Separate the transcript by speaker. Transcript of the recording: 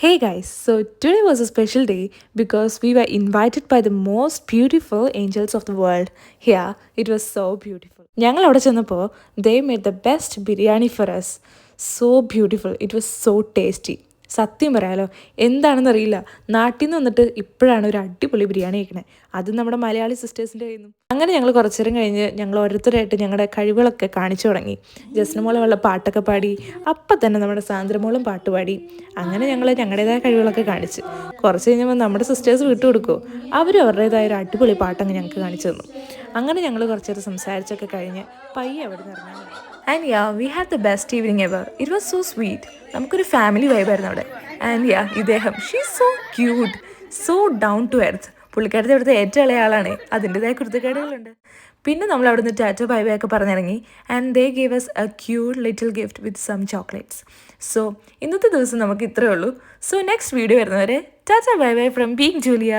Speaker 1: Hey guys, so today was a special day because we were invited by the most beautiful angels of the world. Yeah, it was so beautiful. ഞങ്ങൾ അവിടെ ചെന്നപ്പോൾ they made the best biryani for us. So beautiful. It was so tasty സത്യം പറയാലോ എന്താണെന്ന് അറിയില്ല. നാട്ടിൽ നിന്ന് വന്നിട്ട് ഇപ്പോഴാണ് ഒരു അടിപൊളി ബിരിയാണി കഴിക്കണേ. അത് നമ്മുടെ മലയാളി സിസ്റ്റേഴ്സിന്റെ കയ്യിൽ നിന്നും. അങ്ങനെ ഞങ്ങൾ കുറച്ചു നേരം കഴിഞ്ഞ് ഞങ്ങൾ ഓരോരുത്തരായിട്ട് ഞങ്ങളുടെ കഴിവുകളൊക്കെ കാണിച്ചു തുടങ്ങി. ജസ്നമോളെ വല്ല പാട്ടൊക്കെ പാടി അപ്പം തന്നെ നമ്മുടെ സാന്ദ്രമോളും പാട്ട് പാടി. അങ്ങനെ ഞങ്ങൾ ഞങ്ങളുടേതായ കഴിവുകളൊക്കെ കാണിച്ച്. കുറച്ച് കഴിഞ്ഞപ്പോൾ നമ്മുടെ സിസ്റ്റേഴ്സ് വിട്ടുകൊടുക്കുമോ അവർ അവരുടേതായ ഒരു അടിപൊളി പാട്ടങ്ങ് ഞങ്ങൾക്ക് കാണിച്ചു തന്നു. അങ്ങനെ ഞങ്ങൾ കുറച്ച് നേരം സംസാരിച്ചൊക്കെ കഴിഞ്ഞ് പയ്യെ അവിടെ നിന്ന് ഇറങ്ങാൻ and yeah we have the best evening ever it was so sweet നമുക്കൊരു ഫാമിലി വൈബായിരുന്നു അവിടെ. ആൻഡ് യാ ഇദ്ദേഹം she so cute so down to earth പുള്ളിക്കാരത്തെ ഇവിടുത്തെ ഏറ്റവും ഇളയ ആളാണ്. അതിന്റെതായ കുരുത്തക്കേടുകളുണ്ട് പിന്നെ നമ്മൾ അവിടെ നിന്ന് ടാറ്റ ബൈ ബൈ ഒക്കെ പറഞ്ഞിറങ്ങി. And they gave us a cute little gift with some chocolates so ഇന്നത്തെ ദിവസം നമുക്ക് ഇത്രയേ ഉള്ളൂ. സോ നെക്സ്റ്റ് വീഡിയോ വരുന്നവരെ tata bye bye from Being Julia